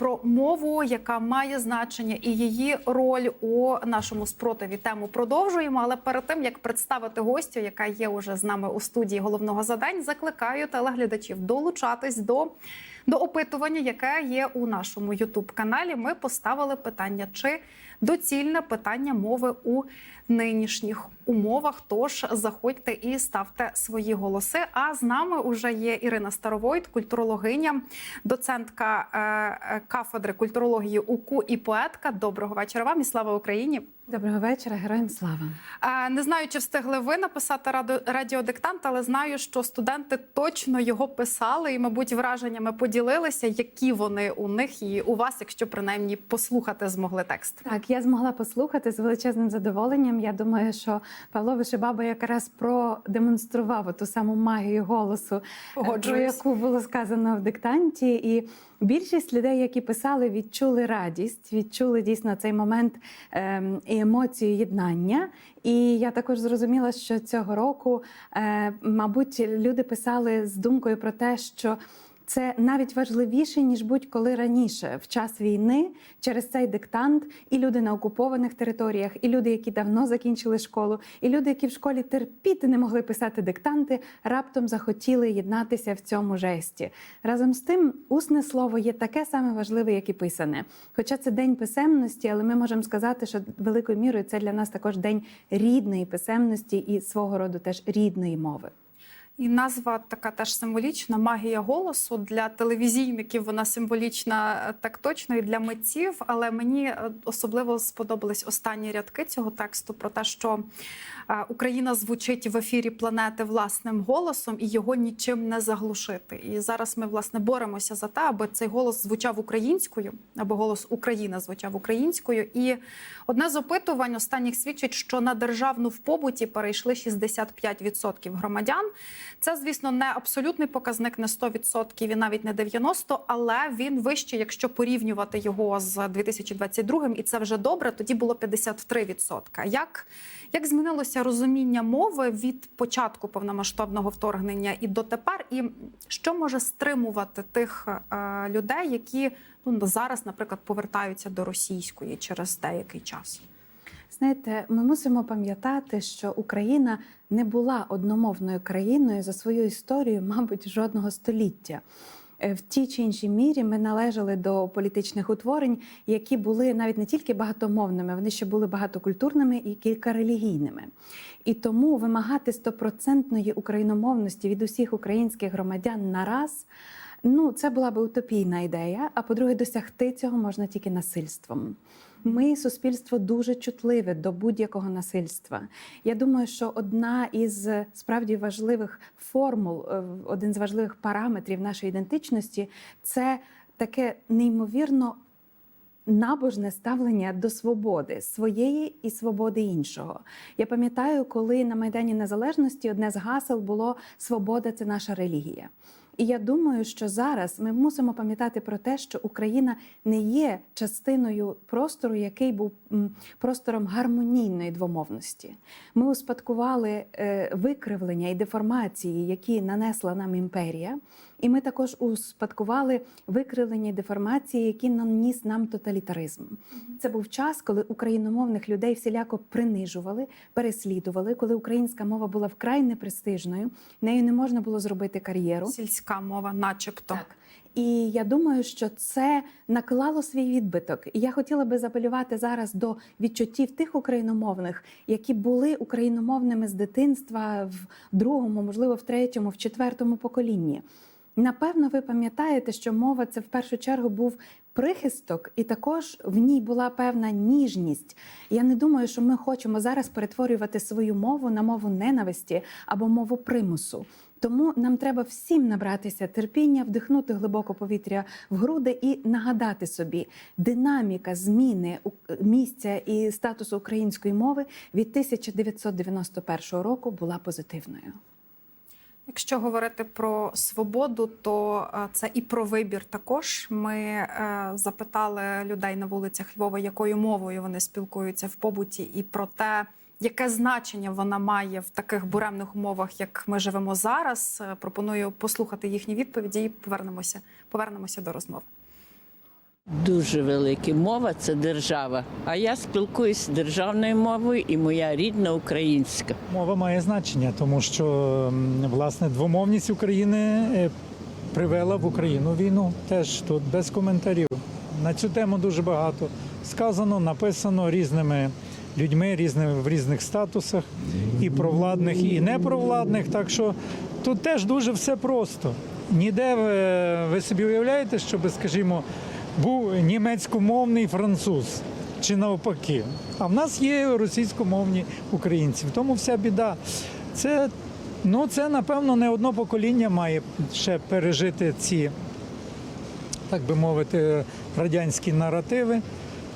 про мову, яка має значення, і її роль у нашому спротиві. Тему продовжуємо. Але перед тим як представити гостю, яка є уже з нами у студії головного задань, закликаю телеглядачів долучатись до. До опитування, яке є у нашому Ютуб каналі, ми поставили питання, чи доцільне питання мови у нинішніх умовах. Тож заходьте і ставте свої голоси. А з нами вже є Ірина Старовойт, культурологиня, доцентка е, е, кафедри культурології УКУ і поетка. Доброго вечора вам і слава Україні! Доброго вечора, героям слава. Е, Не знаю, чи встигли ви написати радіодиктант, але знаю, що студенти точно його писали і, мабуть, враженнями поділилися, які вони у них і у вас, якщо принаймні послухати змогли текст. Так, я змогла послухати з величезним задоволенням. Я думаю, що Павло Вишибаба якраз продемонстрував ту саму магію голосу, е, про яку було сказано в диктанті. І більшість людей, які писали, відчули радість, відчули дійсно цей момент ем, і емоцію єднання. І я також зрозуміла, що цього року, е, мабуть, люди писали з думкою про те, що. Це навіть важливіше ніж будь-коли раніше, в час війни, через цей диктант, і люди на окупованих територіях, і люди, які давно закінчили школу, і люди, які в школі терпіти не могли писати диктанти, раптом захотіли єднатися в цьому жесті. Разом з тим, усне слово є таке саме важливе, як і писане. Хоча це день писемності, але ми можемо сказати, що великою мірою це для нас також день рідної писемності і свого роду теж рідної мови. І назва така теж символічна магія голосу для телевізійників. Вона символічна е, так точно і для митців. Але мені е, особливо сподобались останні рядки цього тексту про те, що е, Україна звучить в ефірі планети власним голосом і його нічим не заглушити. І зараз ми власне боремося за те, аби цей голос звучав українською, аби голос України звучав українською. І одне з опитувань останніх свідчить, що на державну в побуті перейшли 65% громадян. Це, звісно, не абсолютний показник, не 100% і навіть не 90%, але він вищий, якщо порівнювати його з 2022 і це вже добре. Тоді було 53%. Як, як змінилося розуміння мови від початку повномасштабного вторгнення і дотепер? І що може стримувати тих е, людей, які ну зараз, наприклад, повертаються до російської через деякий час? Знаєте, ми мусимо пам'ятати, що Україна не була одномовною країною за свою історію, мабуть, жодного століття. Е, В тій чи іншій мірі ми належали до політичних утворень, які були навіть не тільки багатомовними, вони ще були багатокультурними і кількарелігійними. І тому вимагати стопроцентної україномовності від усіх українських громадян нараз. Ну, це була би утопійна ідея. А по-друге, досягти цього можна тільки насильством. Ми суспільство дуже чутливе до будь-якого насильства. Я думаю, що одна із справді важливих формул, е, один з важливих параметрів нашої ідентичності це таке неймовірно набожне ставлення до свободи своєї і свободи іншого. Я пам'ятаю, коли на Майдані Незалежності одне з гасел було Свобода це наша релігія. І я думаю, що зараз ми мусимо пам'ятати про те, що Україна не є частиною простору, який був простором гармонійної двомовності. Ми успадкували е, викривлення і деформації, які нанесла нам імперія. І ми також успадкували викривлення і деформації, які наніс нам тоталітаризм. Це був час, коли україномовних людей всіляко принижували, переслідували, коли українська мова була вкрай непрестижною, нею не можна було зробити кар'єру. Сільська мова, начебто. Так. І я думаю, що це наклало свій відбиток. І я хотіла би запелювати зараз до відчуттів тих україномовних, які були україномовними з дитинства в другому, можливо, в третьому, в четвертому поколінні. Напевно, ви пам'ятаєте, що мова це в першу чергу був прихисток, і також в ній була певна ніжність. Я не думаю, що ми хочемо зараз перетворювати свою мову на мову ненависті або мову примусу. Тому нам треба всім набратися терпіння, вдихнути глибоко повітря в груди і нагадати собі, динаміка зміни місця і статусу української мови від 1991 року була позитивною. Якщо говорити про свободу, то е, це і про вибір також. Ми е, запитали людей на вулицях Львова, якою мовою вони спілкуються в побуті, і про те, яке значення вона має в таких буремних умовах, як ми живемо зараз. Е, Пропоную послухати їхні відповіді і повернемося, повернемося до розмови. Дуже великі. Мова це держава. А я спілкуюся державною мовою і моя рідна українська. Мова має значення, тому що власне двомовність України е, привела в Україну війну. Теж тут без коментарів. На цю тему дуже багато сказано, написано різними людьми, різними в різних статусах, і провладних, і непровладних. Так що тут теж дуже все просто. Ніде ви, ви собі уявляєте, щоб, скажімо, був німецькомовний француз чи навпаки. А в нас є російськомовні українці. В тому вся біда. Це, ну, це напевно, не одно покоління має ще пережити ці, так би мовити, радянські наративи,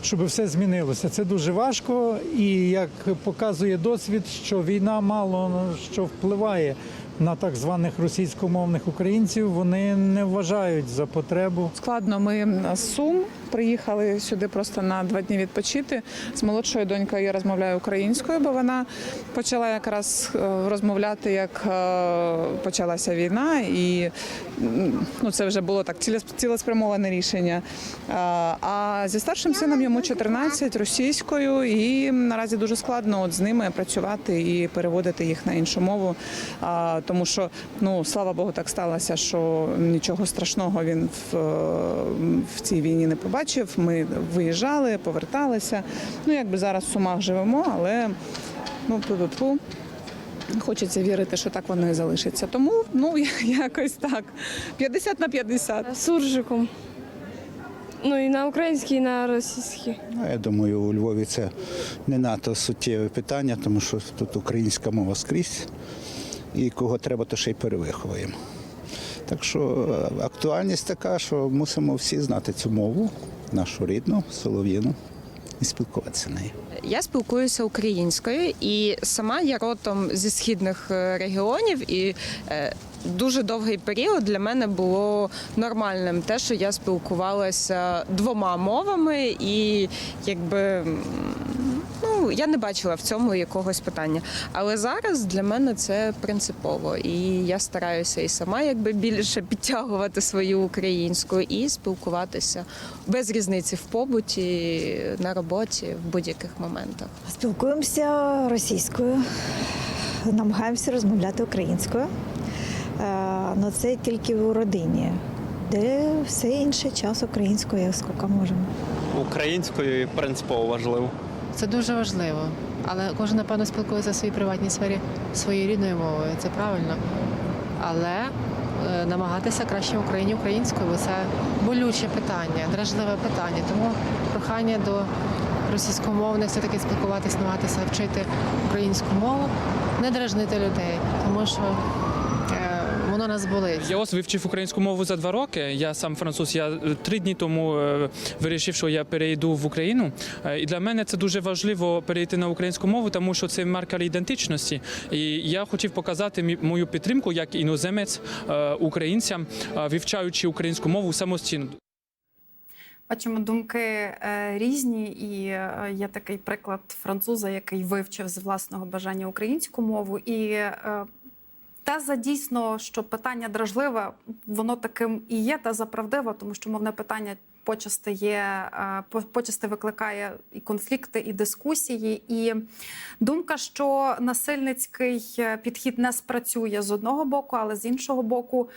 щоб все змінилося. Це дуже важко, і як показує досвід, що війна мало що впливає на так званих російськомовних українців, вони не вважають за потребу Складно. Ми з Сум приїхали сюди просто на два дні відпочити. З молодшою донькою я розмовляю українською, бо вона почала якраз е, розмовляти, як е, почалася війна, і ну, це вже було так цілес- цілеспрямоване рішення. А, А зі старшим сином йому 14 російською, і наразі дуже складно от з ними працювати і переводити їх на іншу мову. Тому що ну слава Богу, так сталося, що нічого страшного він в, е, в цій війні не побачив. Ми виїжджали, поверталися. Ну якби зараз в сумах живемо, але ну пу-пу-пу. Хочеться вірити, що так воно і залишиться. Тому ну якось так. 50 на 50. суржиком. Ну і на українській, і на російській. Ну, Я думаю, у Львові це не надто суттєве питання, тому що тут українська мова скрізь, і кого треба, то ще й перевиховуємо. Так що е, актуальність така, що мусимо всі знати цю мову, нашу рідну, солов'їну, і спілкуватися нею. Я спілкуюся українською і сама я родом зі східних е, регіонів, і е, дуже довгий період для мене було нормальним те, що я спілкувалася двома мовами, і якби. Я не бачила в цьому якогось питання. Але зараз для мене це принципово. І я стараюся і сама якби більше підтягувати свою українську і спілкуватися без різниці в побуті, на роботі, в будь-яких моментах. Спілкуємося російською, намагаємося розмовляти українською. Ну це тільки у родині, де все інше час українською, як скільки можемо. Українською принципово важливо. Це дуже важливо. Але кожен, напевно, спілкується в своїй приватній сфері своєю рідною мовою. Це правильно. Але е, намагатися краще в Україні українською, бо це болюче питання, дражливе питання. Тому прохання до російськомовних все-таки спілкуватись, намагатися вчити українську мову, не дражнити людей, тому що воно нас болить. Я ось вивчив українську мову за два роки. Я сам француз. Я е, три дні тому е, вирішив, що я перейду в Україну. Е, І для мене це дуже важливо перейти на українську мову, тому що це маркер ідентичності. І я хотів показати мою підтримку як іноземець українцям, вивчаючи українську мову самостійно. Бачимо думки е, різні, і е, є такий приклад француза, який вивчив з власного бажання українську мову. І е, теза дійсно, що питання дражливе, воно таким і є, теза правдива, тому що мовне питання почасти є, е, почасти викликає і конфлікти, і дискусії. І думка, що насильницький е, підхід не спрацює з одного боку, але з іншого боку,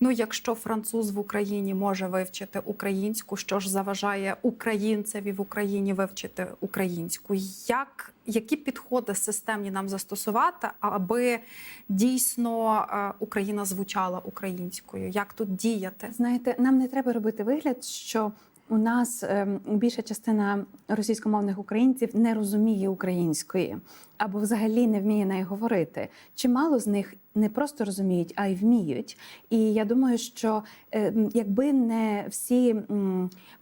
ну якщо француз в Україні може вивчити українську, що ж заважає українцеві в Україні вивчити українську? Як які підходи системні нам застосувати, аби дійсно е, Україна звучала українською? Як тут діяти? Знаєте, нам не треба робити вигляд, що у нас ем, більша частина російськомовних українців не розуміє української або взагалі не вміє нею говорити. Чимало з них не просто розуміють, а й вміють. І я думаю, що ем, якби не всі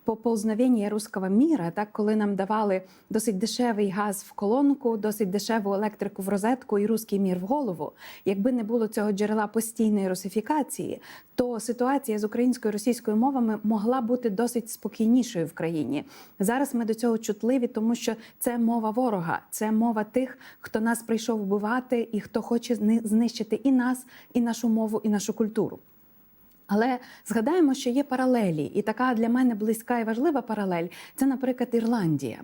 поползновення руського міра, так коли нам давали досить дешевий газ в колонку, досить дешеву електрику в розетку і руський мір в голову, якби не було цього джерела постійної русифікації, то ситуація з українською і російською мовами могла бути досить спокійнішою в країні. Зараз ми до цього чутливі, тому що це мова ворога, це мова тих, хто нас прийшов вбивати і хто хоче зни- знищити і нас, і нашу мову, і нашу культуру. Але згадаємо, що є паралелі, і така для мене близька і важлива паралель це, наприклад, Ірландія.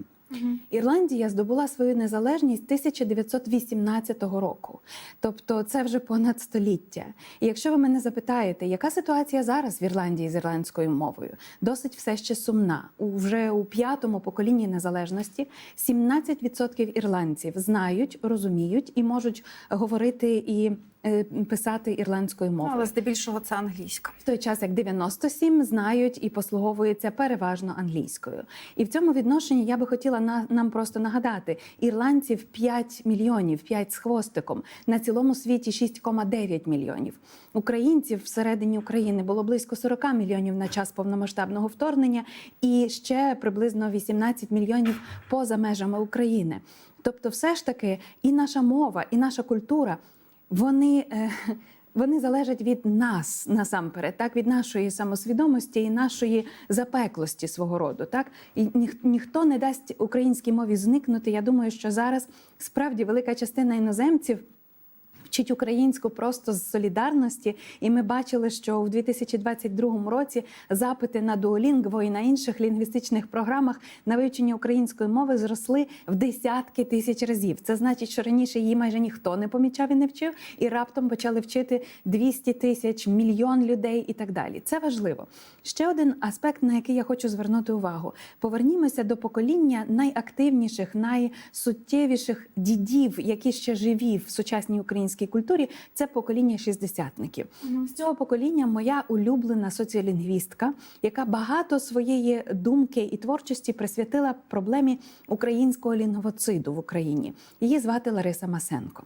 Ірландія здобула свою незалежність 1918 року, тобто це вже понад століття. І якщо ви мене запитаєте, яка ситуація зараз в Ірландії з ірландською мовою, досить все ще сумна. У вже у п'ятому поколінні незалежності 17% ірландців знають, розуміють і можуть говорити і е, писати ірландською мовою. але здебільшого це англійська. В той час як 97 знають і послуговуються переважно англійською. І в цьому відношенні я би хотіла на, нам просто нагадати: ірландців 5 мільйонів, 5 з хвостиком, на цілому світі 6,9 мільйонів. Українців всередині України було близько 40 мільйонів на час повномасштабного вторгнення, і ще приблизно 18 мільйонів поза межами України. Тобто, все ж таки, і наша мова, і наша культура вони, е, вони залежать від нас насамперед, так від нашої самосвідомості і нашої запеклості свого роду. Так і ніх, ніхто не дасть українській мові зникнути. Я думаю, що зараз справді велика частина іноземців. Вчить українську просто з солідарності, і ми бачили, що у 2022 році запити на Duolingo і на інших лінгвістичних програмах на вивчення української мови зросли в десятки тисяч разів. Це значить, що раніше її майже ніхто не помічав і не вчив, і раптом почали вчити 200 тисяч, мільйон людей і так далі. Це важливо. Ще один аспект, на який я хочу звернути увагу: повернімося до покоління найактивніших, найсуттєвіших дідів, які ще живі в сучасній українській культурі. Це покоління шістдесятників. З цього покоління моя улюблена соціолінгвістка, яка багато своєї думки і творчості присвятила проблемі українського лінгвоциду в Україні. Її звати Лариса Масенко.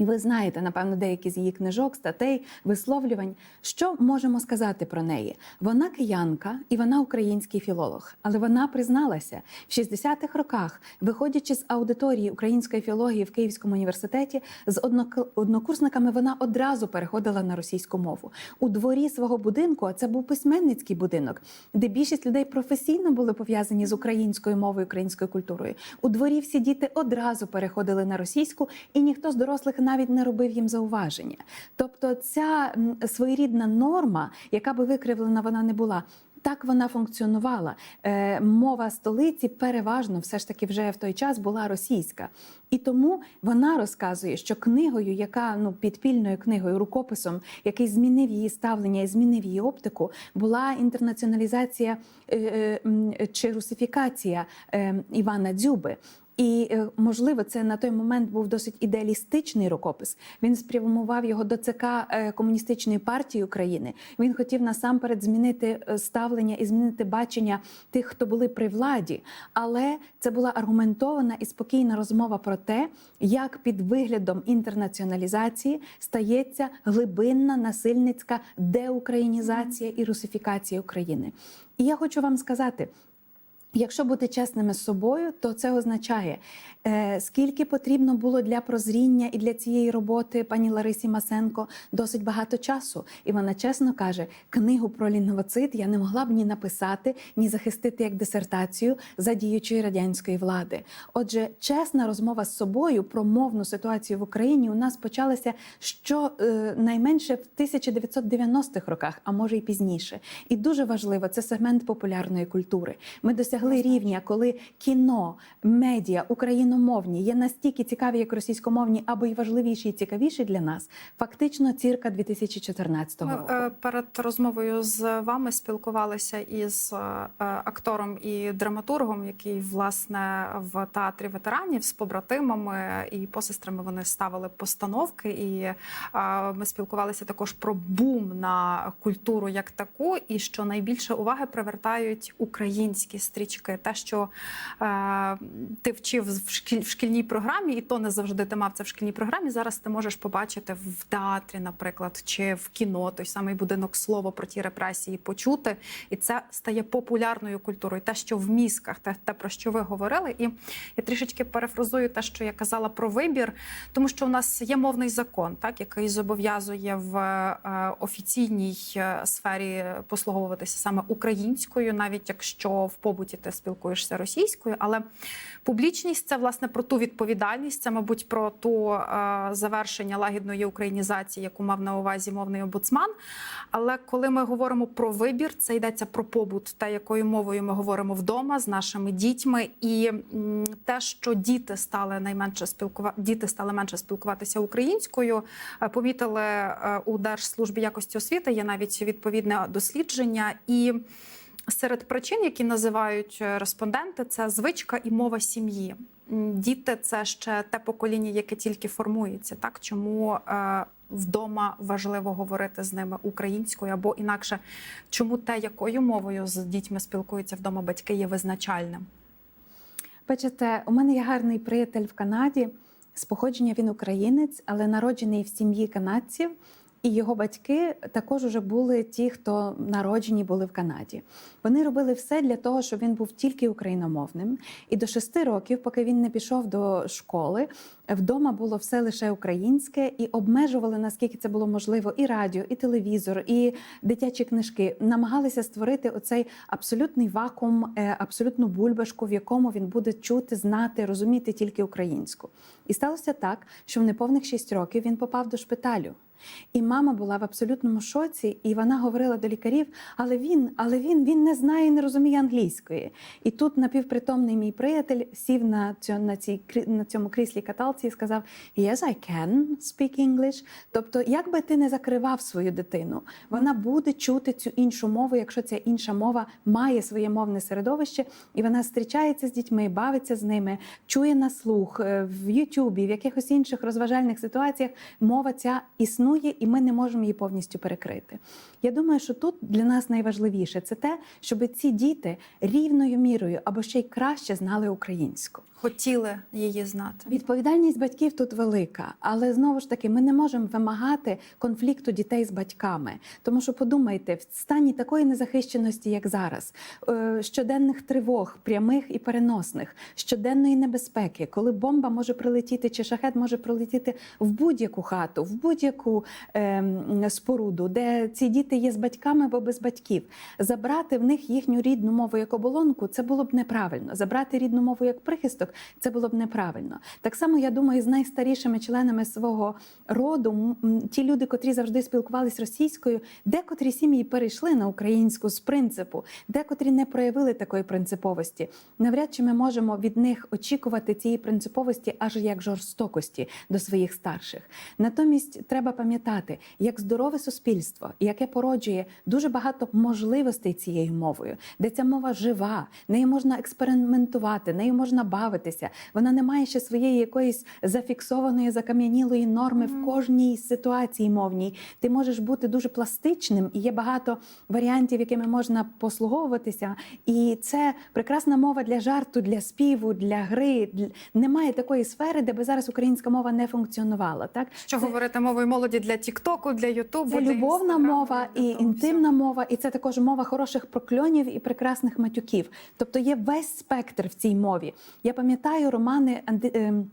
І ви знаєте, напевно, деякі з її книжок, статей, висловлювань. Що можемо сказати про неї? Вона киянка і вона український філолог. Але вона призналася в 60-х роках, виходячи з аудиторії української філології в Київському університеті, з однокурсниками вона одразу переходила на російську мову. У дворі свого будинку, а це був письменницький будинок, де більшість людей професійно були пов'язані з українською мовою, українською культурою. У дворі всі діти одразу переходили на російську, і ніхто з дорослих навіть не робив їм зауваження. Тобто, ця своєрідна норма, яка би викривлена вона не була. Так вона функціонувала. Е, мова столиці переважно все ж таки вже в той час була російська. І тому вона розказує, що книгою, яка ну підпільною книгою, рукописом, який змінив її ставлення і змінив її оптику, була інтернаціоналізація е, е, чи русифікація е, Івана Дзюби. І е, можливо, це на той момент був досить ідеалістичний рукопис. Він спрямував його до ЦК е, комуністичної партії України. Він хотів насамперед змінити е, ставлення і змінити бачення тих, хто були при владі. Але це була аргументована і спокійна розмова про те, як під виглядом інтернаціоналізації стається глибинна насильницька деукраїнізація і русифікація України. І я хочу вам сказати. Якщо бути чесними з собою, то це означає, е, скільки потрібно було для прозріння і для цієї роботи пані Ларисі Масенко досить багато часу. І вона чесно каже: книгу про лінгвоцид я не могла б ні написати, ні захистити як дисертацію за діючої радянської влади. Отже, чесна розмова з собою про мовну ситуацію в Україні у нас почалася що е, найменше в 1990-х роках, а може й пізніше. І дуже важливо це сегмент популярної культури. Ми досягли рівня, коли кіно, медіа, україномовні є настільки цікаві, як російськомовні, або й важливіші і цікавіші для нас. Фактично, цірка 2014 Ми року. е, перед розмовою з вами спілкувалися із е, актором і драматургом, який власне в театрі ветеранів з побратимами і посестрами вони ставили постановки. І е, ми спілкувалися також про бум на культуру як таку, і що найбільше уваги привертають українські стрічки. Те, що е, ти вчив в шкіль- в шкільній програмі, і то не завжди ти мав це в шкільній програмі. Зараз ти можеш побачити в театрі, наприклад, чи в кіно той самий будинок слово про ті репресії почути, і це стає популярною культурою. Те, що в мізках, те, те про що ви говорили, і я трішечки перефразую те, що я казала про вибір, тому що у нас є мовний закон, так який зобов'язує в е, офіційній е, сфері послуговуватися саме українською, навіть якщо в побуті ти спілкуєшся російською, але публічність це власне про ту відповідальність, це, мабуть, про ту е, завершення лагідної українізації, яку мав на увазі мовний омбудсман. Але коли ми говоримо про вибір, це йдеться про побут, те, якою мовою ми говоримо вдома з нашими дітьми, і те, що діти стали найменше спілкува... діти стали менше спілкуватися українською. е, Помітили е, у Держслужбі якості освіти. Є навіть відповідне дослідження і. Серед причин, які називають е, респонденти, це звичка і мова сім'ї. Діти це ще те покоління, яке тільки формується. Так чому е, вдома важливо говорити з ними українською або інакше, чому те, якою мовою з дітьми спілкуються вдома батьки, є визначальним? Бачите, у мене є гарний приятель в Канаді. З походження він українець, але народжений в сім'ї канадців. І його батьки також уже були ті, хто народжені були в Канаді. Вони робили все для того, щоб він був тільки україномовним. І до шести років, поки він не пішов до школи, вдома було все лише українське, і обмежували наскільки це було можливо, і радіо, і телевізор, і дитячі книжки. Намагалися створити оцей абсолютний вакуум, е, абсолютну бульбашку, в якому він буде чути, знати, розуміти тільки українську. І сталося так, що в неповних шість років він попав до шпиталю. І мама була в абсолютному шоці, і вона говорила до лікарів: але він, але він, він не знає і не розуміє англійської. І тут напівпритомний мій приятель сів на цьо, на, цій на цьому кріслі каталці і сказав: Yes, I can speak English. Тобто, як би ти не закривав свою дитину, вона буде чути цю іншу мову, якщо ця інша мова має своє мовне середовище, і вона зустрічається з дітьми, бавиться з ними, чує на слух е, в Ютубі, в якихось інших розважальних ситуаціях. Мова ця існує, і ми не можемо її повністю перекрити. Я думаю, що тут для нас найважливіше це те, щоб ці діти рівною мірою або ще й краще знали українську. Хотіли її знати. Відповідальність батьків тут велика, але знову ж таки ми не можемо вимагати конфлікту дітей з батьками. Тому що подумайте, в стані такої незахищеності, як зараз, е, щоденних тривог, прямих і переносних, щоденної небезпеки, коли бомба може прилетіти чи шахет може прилетіти в будь-яку хату, в будь-яку ем, споруду, де ці діти є з батьками або без батьків, забрати в них їхню рідну мову як оболонку, це було б неправильно. Забрати рідну мову як прихисток, це було б неправильно. Так само я думаю, з найстарішими членами свого роду, ті люди, котрі завжди спілкувалися російською, декотрі сім'ї перейшли на українську з принципу, декотрі не проявили такої принциповості. Навряд чи ми можемо від них очікувати цієї принциповості аж як жорстокості до своїх старших. Натомість треба пам'ятати, як здорове суспільство, яке породжує дуже багато можливостей цією мовою, де ця мова жива, нею можна експериментувати, нею можна бавитися. Вона не має ще своєї якоїсь зафіксованої, закам'янілої норми в кожній ситуації мовній. Ти можеш бути дуже пластичним, і є багато варіантів, якими можна послуговуватися. І це прекрасна мова для жарту, для співу, для гри. Немає такої сфери, де би зараз українська мова не функціонувала. Так Що говорити мовою молоді для Тіктоку, для Ютубу? це для любовна мова і інтимна мова, і це також мова хороших прокльонів і прекрасних матюків. Тобто є весь спектр в цій мові. Я пам'ятаю романи ем,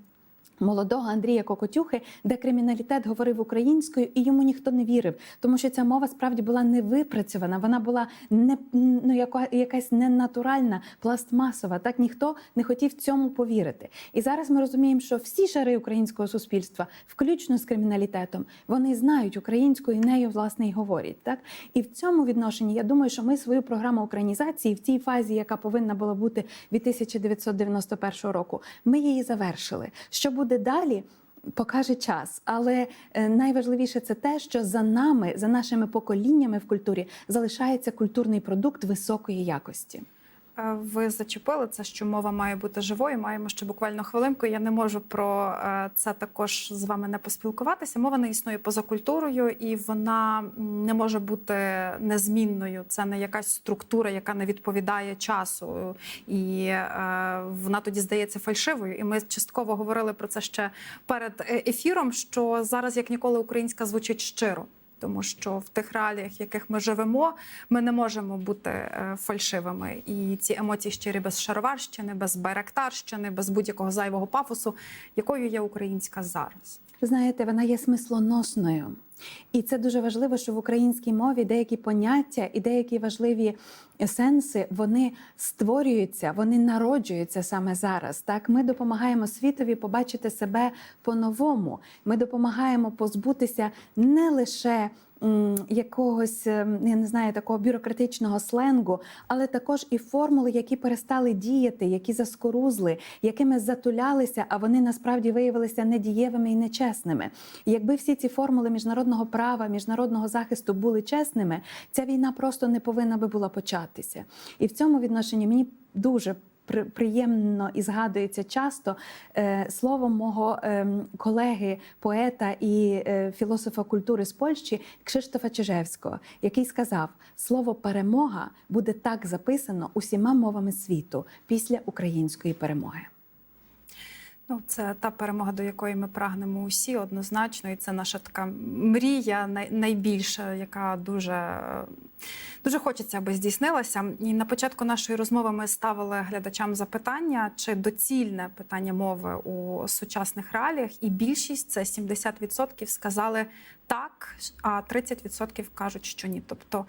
Молодого Андрія Кокотюхи, де криміналітет говорив українською, і йому ніхто не вірив, тому що ця мова справді була не випрацьована, вона була не ну, яка, якась ненатуральна, пластмасова. Так ніхто не хотів цьому повірити. І зараз ми розуміємо, що всі шари українського суспільства, включно з криміналітетом, вони знають українську і нею власне і говорять. Так і в цьому відношенні я думаю, що ми свою програму українізації в тій фазі, яка повинна була бути від 1991 року, ми її завершили. Що буде далі? Покаже час, але е, найважливіше це те, що за нами, за нашими поколіннями в культурі, залишається культурний продукт високої якості. Ви зачепили це, що мова має бути живою. Маємо ще буквально хвилинку. Я не можу про е, це також з вами не поспілкуватися. Мова не існує поза культурою, і вона не може бути незмінною. Це не якась структура, яка не відповідає часу, і е, вона тоді здається фальшивою. І ми частково говорили про це ще перед е, ефіром. Що зараз як ніколи українська звучить щиро. Тому що в тих реаліях, в яких ми живемо, ми не можемо бути е, фальшивими. І ці емоції щирі без шароварщини, без байрактарщини, без будь-якого зайвого пафосу, якою є українська зараз. Знаєте, вона є смислоносною. І це дуже важливо, що в українській мові деякі поняття і деякі важливі сенси вони створюються, вони народжуються саме зараз. Так, ми допомагаємо світові побачити себе по-новому. Ми допомагаємо позбутися не лише якогось ем, я не знаю такого бюрократичного сленгу, але також і формули, які перестали діяти, які заскорузли, якими затулялися, а вони насправді виявилися недієвими і нечесними. І якби всі ці формули міжнародного права, міжнародного захисту були чесними, ця війна просто не повинна би була початися. І в цьому відношенні мені дуже приємно і згадується часто е, словом мого ем, колеги, поета і е, філософа культури з Польщі Кшиштофа Чижевського, який сказав: слово перемога буде так записано усіма мовами світу після української перемоги. Ну, це та перемога, до якої ми прагнемо усі однозначно, і це наша така мрія, най- найбільша, яка дуже, дуже хочеться, аби здійснилася. І на початку нашої розмови ми ставили глядачам запитання, чи доцільне питання мови у сучасних реаліях, і більшість це 70% сказали так, а 30% кажуть, що ні. Тобто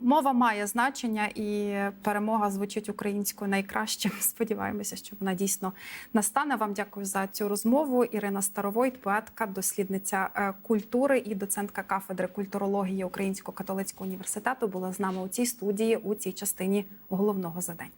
мова має значення, і перемога звучить українською найкраще. Сподіваємося, що вона дійсно настане. Вам дякую за цю розмову. Ірина Старовойт, поетка, дослідниця е, культури і доцентка кафедри культурології Українського католицького університету, була з нами у цій студії у цій частині головного за день.